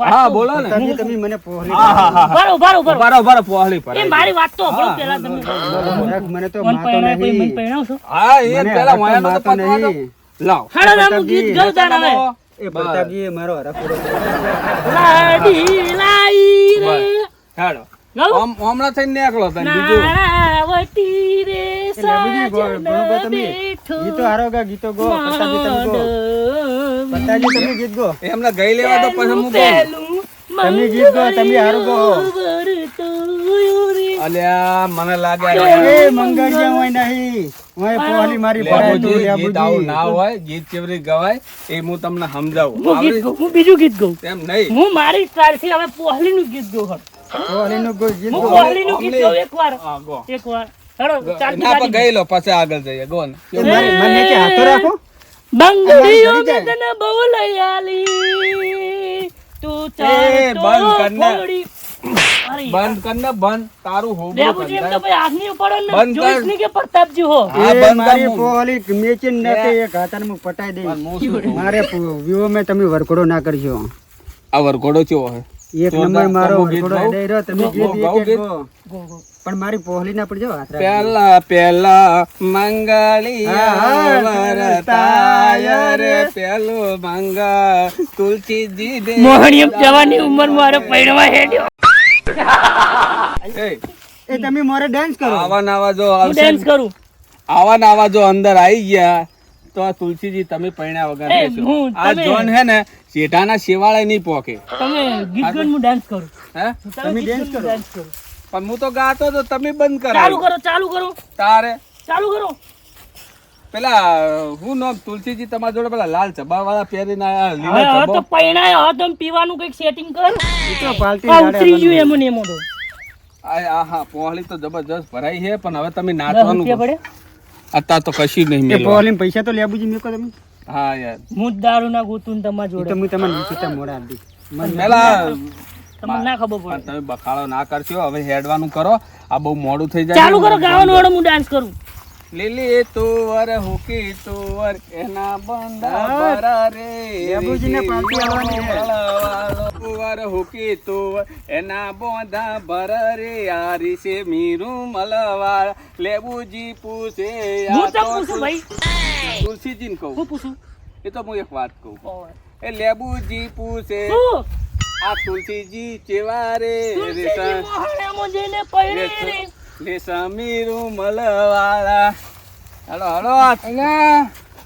વાત હા બોલો ને તમે મને પોહલી હા હા હા ઊભા રહો, ઊભા રહો, ઊભા રહો. બરાબર બરાબર પોહળી પર એ મારી વાત તો સાંભળો હા. પહેલા તમે મને તો મન માતો પછી મન નહીં પરણાવશો? હા એ પેલા હરખ તો પતવા દો. નહીં. લાવ હાલો ના ગીત તાણ હવે. એ પ્રતાપજી મારો હરા પૂરો લાડી લાઈ રે. હાડો? ઓમ થઈને નીકળો તને બીજું રે. બેઠો ગીતો હારો ગા, ગીતો ગો પ્રતાપજી તમે ગો માંડવી. તમે ગીત ગો એમને ગઈ લેવા તો પછી હું બોલું. તમે ગીત ગો, તમે હારું ગો. અલ્યા મને લાગે એ મંગળિયા હોય નહીં હોય પોહલી મારી ભરાય તું લેબુજી, ગીત ના હોય ગીત કેવી ગવાય એ હું તમને સમજાવું હું ગીત આવડી- હું બીજું ગીત ગાઉં તેમ નહીં હું મારી સ્ટાઇલથી હવે પોહલીનું ગીત ગાઉં હળ. પોહલીનું કોઈ ગીત હું ગો. પોહલીનું ગીત અમને- એકવાર હા, ગો. એકવાર હેડો ચાલતી ના પણ ગાડી. ગઈ લો પછી આગળ જઈએ ગો ને મને મને કે હાથો રાખો બંગડીઓ મેં તને બહુ લઈ આલી તું એ, બંધ ને. બંધ કર ને બંધ તારું હો લેબુજી એમ તો. ભાઈ આજની ઉપાડો ને જોઈશ નહીં કે પ્રતાપજી હો એ બંધ મારી કર મું. પોહલી મેચીન નથી એક હાથન હું પટાઈ કહું? મારે વિવો મે તમે વરઘોડો ના કરશો આ વરઘોડો કેવો હે એક નંબર મારો? હેડાઈ રહ્યો, તમે એક ગીત? ગો. Go, go. પણ મારી પોહલી ના પડજો હાથ રાખજો. પેલા પેલા મંગળી હા, હા, વરતાય રે. પેલો મંગા તુલસીજી દે. મોહણી જવાની ઉંમર મારે પૈણવા હેડ્યો. એ, એ તમે મારે ડાન્સ કરો. આવા નાવા જો હું ડાન્સ કરું. આવા નાવા જો અંદર આવી ગયા તો આ તુલસીજી તમે પૈણ્યા વગર રહેશો. આ જોન હે ને શેઠાના શેવાળે નહીં પોકે. તમે ગીત ગન હું ડાન્સ કરું. હે? તમે ડાન્સ કરો. ડાન્સ કરો. પણ હું તો ગાતો તો તમે બંધ ચાલુ કરો ચાલુ કરો. તારે? ચાલુ કરો. પેલા હું નામ તુલસીજી તમારા જોડે પેલા લાલ ચબા વાળા પહેરીને આયા લીલા ચબા. તો પૈણાય હવે તમે પીવાનું કંઈક સેટિંગ કર. તો પાલટી આ ઉતરી ગયું એમ ને એમ તો. આ હા પોહળી તો જબરજસ્ત ભરાઈ છે પણ હવે તમે નાચવાનું પડે? અત્યારે તો કશી નહીં મેં પોહળી પૈસા તો લેબુજી મેકો તમે. હા યાર. હું દારૂ ના ગોતું તમારા જોડે તો હું તમને મોડા આપી. મને પેલા તમને ના ખબર પડે. તમે બખાડો ના કરશો હવે હેડવાનું કરો. આ બહુ મોડું થઈ જાય ચાલુ કરો ગાવાનું વાળો હું ડાન્સ કરું. લીલી તુવર હુકી તુવર એના બંદા બરા રે લેબુજીને પાર્ટી આવવાની છે. તુવર હુકી તુવર એના બોંધા ભર રે. આરી છે મીરુ મલવાળ લેબુજી પૂછે હું તો પૂછું ભાઈ. તુલસીજીને કહું. હું પૂછું? એ તો હું એક વાત કહું. એ લેબુજી પૂછે. શું? આ તુલસીજી મોહણામાં રે. લે સમીરું મલવાળા. હાલો હાલો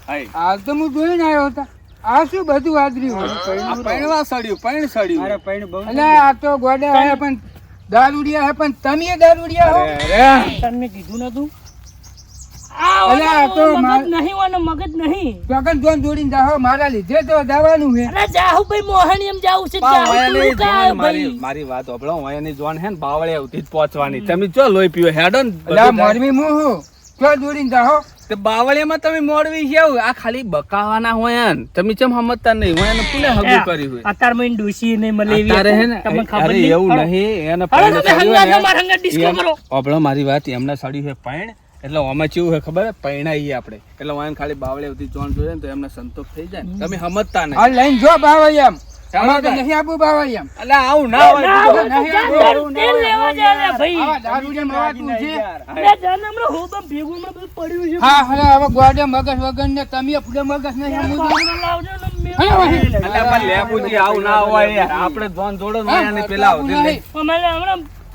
હાય. હાલ તો હું જોઈને આવ્યો હતા આ શું બધું આદર્યું આ પૈણવા સડ્યું પૈણ સડ્યું. મારે પૈણ બહુ આ તો ગોડા હે પણ દારૂડિયા હે પણ તમે દારૂડિયા હો. અરે. તમને કીધું નતું? અલા, તો મગજ નહીં વાનો મગજ નહીં. ચોકન જોન જોડીને જાઓ મારા લીધે તો જવાનું છે. અરે જાહુ ભાઈ મોહણી એમ જાવું છે જાહુ વાયાની તું કાય જોન મારી મારી વાત હોભળો વાયાની જોન હે ને બાવળે આવતી જ પહોંચવાની. તમે ચો લોહી પીવો હેડો ને એટલે આ બધું હું? હું જોડીને જાઓ. તે બાવળિયામાં તમે મોડવી છે આ ખાલી બકાવાના હોય ને તમે ચમ સમજતા નહીં? હોય એને પુને હગું કર્યું હોય? અત્યારે મને ડોશી નહીં મળે એવી અત્યારે હે ને તમને ખબર નહીં? એવું નહીં એને પૈણ ને, કરો. મારી વાત એમને સડી છે પૈણ. એટલે આમાં કેવું હોય ખબર? પૈણાઈએ આપણે. એટલે વાયન ખાલી બાવળે આવતી ચોણ જોઈએ ને તો એમને સંતોષ થઈ જાય ને. તમે સમજતા નહીં. લઈને જો બાવળિયામ એમ. નહીં આપવું એટલે આવું ના હોય. તેલ લેવા મવાતું છે. ભેગું માં બધું પડ્યું છે. હા હા હવે ગોડા મગજ વગર ને તમે મગજ નહીં. પાવડો લાવજો ને મેં- હા, હા. એટલે પણ લેબુજી આવું ના હોય આપણે જોન જોડો ને પેલા આવતી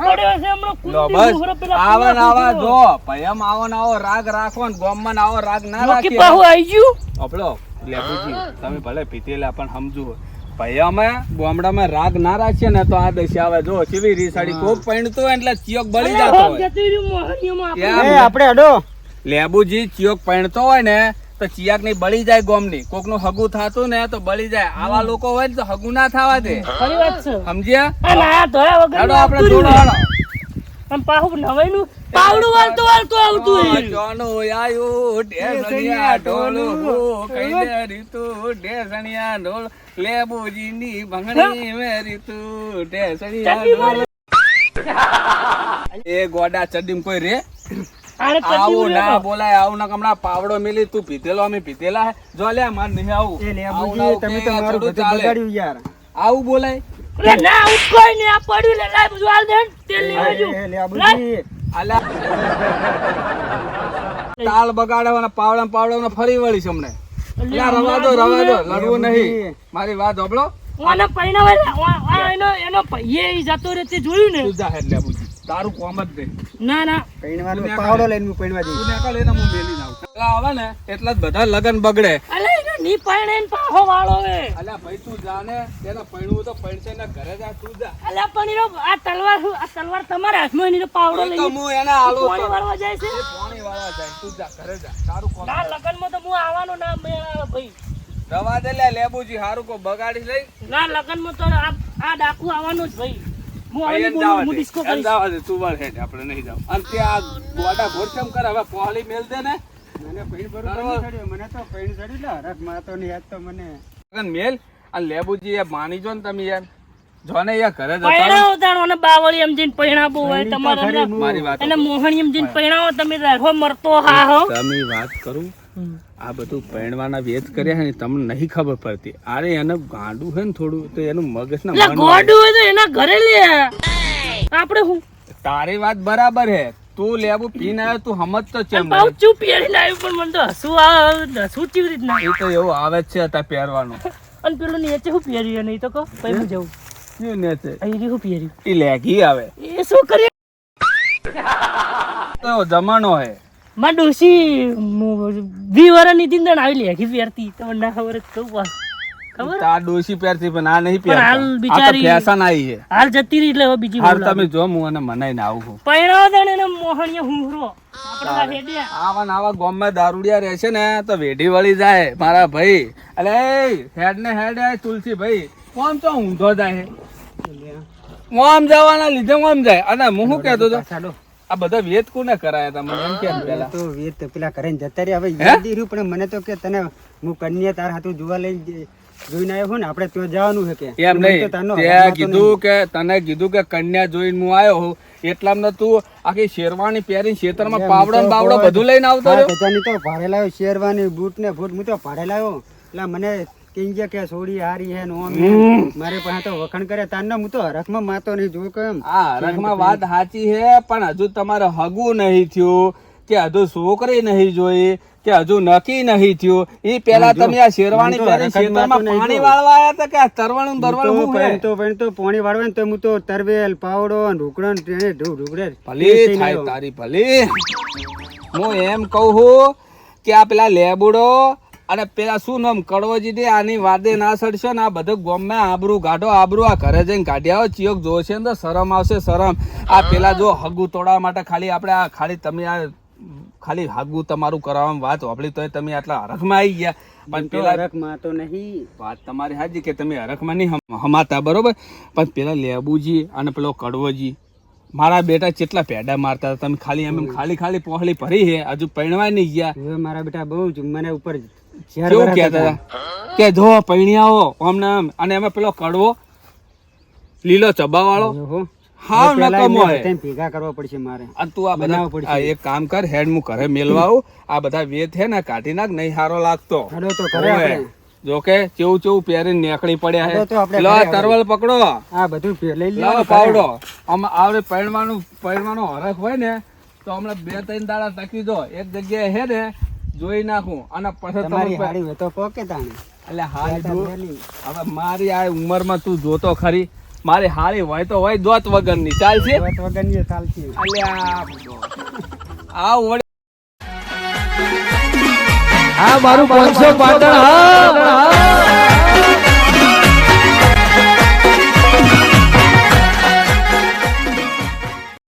પેલા આવા જો ભયમ આવો રાગ રાખો ને ગોમમાં આવો રાગ ના લોકી રાખીએ. પાહુ આઈ ગયું? આપણો લેબુજી તમે ભલે પીતેલા પણ સમજુ. ભૈયામાં ગામડામાં રાગ ના રાખીએ ને તો આ દશા આવે. જો કેવી રીસાડી કોક પૈણતું હોય એટલે ચિયોક બળી જતો હોય. આપણે અડો લેબુજી ચિયોક પૈણતો હોય ને તો ચિયાકની બળી જાય ગોમની. કોકનું હગું થતું ને તો બળી જાય. આવા લોકો હોય ને તો હગું ના થવા દે. ખરી વાત છે. સમજ્યા? આ ના ધોયા વગર હેડો આપણે આવતું જોડો રહ્યું. હાલો અને પાહુ પાવડું વાળતું વાળતું આવતું જોનો આયો ઢેસણિયા ઢોલું હો, કઈને રીતું ઢેસણિયા ઢોલ. લેબુજીની ભંગણી મે રીતું ઢેસણિયા ઢોલ. એ ગોડા ચડીમ કોઈ રે? આને આવું ના બોલાય આવું ના હમણાં પાવડો મિલી તું પીધેલો અમે પીધેલા હે. જો લે માર નહીં આવું. એ આવું ના તમે તો મારું બધું બગાડ્યું યાર. આવું બોલાય. અરે ના આવું કોઈ નહીં આ પડ્યું લે લાય બધું હાલ દે તેલ લેવા જો બગાડવાના પાવડા પાવડા ફરી વળીશ હમણે અલા, રવા દો રવા દો લડવું નહીં. મારી વાત હોબળો ઓને એનો એનો જતો રહે જોયું ને? તું જા લે તારું કોમ જ નહીં. ના ના. પૈણવાનો પાવડો લઈને હું પૈણવા જઈશ. તું નીકળ એને હું મેલી નાઉં એટલે આવે ને એટલા જ બધા લગન બગડે. અલે એને ની પૈણે ને પાહો વાળો હે અલ્યા ભાઈ તું જા ને. એને પૈણવું તો પૈણશે ને ઘરે જા તું જા. અલે પણ એનો આ તલવાર આ તલવાર તમારા હાથમાં એનો પાવડો લઈને તો હું એને આલો પાણી વાળવા જાય છે? પાણી વાળવા જાય. તું જા ઘરે જા. તારું કોમ ના લગનમાં તો હું આવવાનો ના મે ભાઈ. રવા દે લે લેબુજી હારું કો બગાડી લઈ. ના લગનમાં તો આ આ ડાકુ આવવાનો જ ભાઈ. મેલ દે મને પૈણ બરોબર નહીં ચડ્યો. મને તો પૈણ ચડી લે હરખ માતો નહીં આજ તો મને. મેલ અને લેબુજી માની જો ને તમે યાર. જો યા ઘરે જતા રહો. પૈણાવો તાણ બાવળી એમ પૈણાવવું હોય તમારે મારી વાત અને મોહણી એમ પૈણાવો તમે રાખો મરતો હા હો. તમે વાત કરું આ બધું પૈણવાના વેદ કર્યા ને તમને નહીં ખબર પડતી. અરે એને ગાંડું હે ને થોડું તો એનું મગજ ના ગોડું હોય તો એના ઘરે લે. આપણે હું? તારી વાત બરાબર હે તું લેવું પીને ના તું સમજતો ચેમ બહુ ચૂપ પહેરીને આવ્યું પણ મને તો હસવું આવે હસવું કેવી રીતના? એ તો એવું આવે જ છે અત્યારે પહેરવાનું. અને પેલું નીચે હું પહેર્યું નહીં તો કહો પછી જવું. શું ને છે અહીં શું પહેર્યું? એ લેગી આવે. એ શું કરીએ તો જમાનો હે. માં ડોસી વી વરની હતી આવી લેખી પહેરતી. તમને ના ખબર જ કહું પાછું. ખબર? તાર ડોશી પહેરતી પણ આ નહીં પણ હાલ પહેરતા આ તો બિચારી- ફેશન આવી છે. હાલ જતી રહી એટલે હવે બીજી હાલ તમે જો હું અને મનાઈને આવું છું. પૈણાવો ને હુંહરો આવા આવા ગામમાં દારૂડિયા રહેશે ને તો વેઢી વળી જાય મારા ભાઈ. અલે હેડ ને હેડ તુલસી ભાઈ. કોણ તો ઊંધો જાય? ઓમ જવાના લીધે આમ જાય. અને હું શું કહેતો હતો આ બધા વેત કોને કરાયા હતા મને એમ કેમ પેલા? તો વેત પેલા કરીને જતા રહ્યા. હવે? યાદ રહ્યું પણ મને તો કે તને હું કન્યા તાર હાથું જોવા લઈ જોઈને આવ્યો ને આપણે ત્યાં જવાનું છે કે. એમ નહીં. તારનો તે હવાલો તો કીધું કે તને કીધું કે કન્યા જોઈને હું આવ્યો હું એટલામાં તું આખી શેરવાની પહેરી ખેતરમાં પાવડો બાવડો બધું લઈને આવતો રહ્યો? તો ભાડે લાવ્યો શેરવાની બૂટ ને બૂટ હું તો ભાડે લાવ્યો. એટલે મને કિંજે કે સોડી હારી હે નો મારે પાસે તો વખણ કરે તાન હું તો હરખમાં માતો નહીં જો કેમ આ હરખમાં વાત સાચી હે પણ હજુ તમારે હગુ નહીં થયું કે હજુ છોકરી નહીં જોઈ કે હજુ નક્કી નહીં થયું. એ પેલા તમે આ શેરવાની પહેરી ખેતરમાં પાણી વાળવા આવ્યા હતા કે આ તરવણું ને હું બરવણું તો પણ તો પોણી વાળવા ને તો હું તો તરવેલ પાવડો ઢોકળો ને ઢોકળે ભલી થાય તારી ભલી. હું એમ કહું છું કે આ પેલા લેબુડો અને પેલા શું નામ કડવોજી દે આની વાદે ના સડશો ને આ બધું ગોમમાં આબરું ગાઢો આબરું આ ઘરે જઈને કાઢી આવો ચિયોક જોશે ને તો શરમ આવશે શરમ. આ પેલા જો હગુ તોડવા માટે ખાલી આપણે આ ખાલી તમે આ ખાલી હગું તમારું કરાવવામાં વાત વાપરી તોય તમે આટલા હરખમાં આવી ગયા. પણ પેલા હરખમાં તો નહીં. વાત તમારી હાજી કે તમે હરખમાં નહીં હમાતા બરોબર? પણ પેલા લેબુજી અને પેલો કડવોજી મારા બેટા કેટલા પેડા મારતા હતા તમે ખાલી એમ એમ ખાલી ખાલી પોહળી ભરી હે હજુ પરણવા નહીં ગયા. હવે મારા બેટા બહુ જ મને ઉપર કેવું કહેતા હતા. કે જો પૈણ્યાઓ આમ ને આમ. અને એમાં પેલો કડવો લીલો ચબા વાળો હાવ નકમો હે. ભેગા કરવા પડશે મારે. આ તું આ બનાવ પડશે. આ એક કામ કર હેડ હું ઘરે મેલવાઉ. આ બધા વેત હે ને કાઢી નાખ નહીં હારો લાગતો. હેડો તો કરે. જો કે ચેવું ચેવું પહેરી નેકળી પડ્યા હે. લો તરવલ પકડો. આ બધું લઈ લો પાવડો. આમ આવડે પહેરવાનું પહેરવાનો હરખ હોય ને તો હમણાં બે ત્રણ દાડા ટકી દો એક જગ્યાએ હે ને જોઈ નાખું. અને પછી તમારી હાડી હોય તો પોકે તાણી. એટલે હાડી હવે મારી આ ઉંમરમાં તું જોતો ખરી. મારી હારી હોય તો હોય દોત વગરની. ચાલશે? દોત વગરની ચાલશે. એટલે આ વડે આ મારું પાંચસો પાટણ. હા.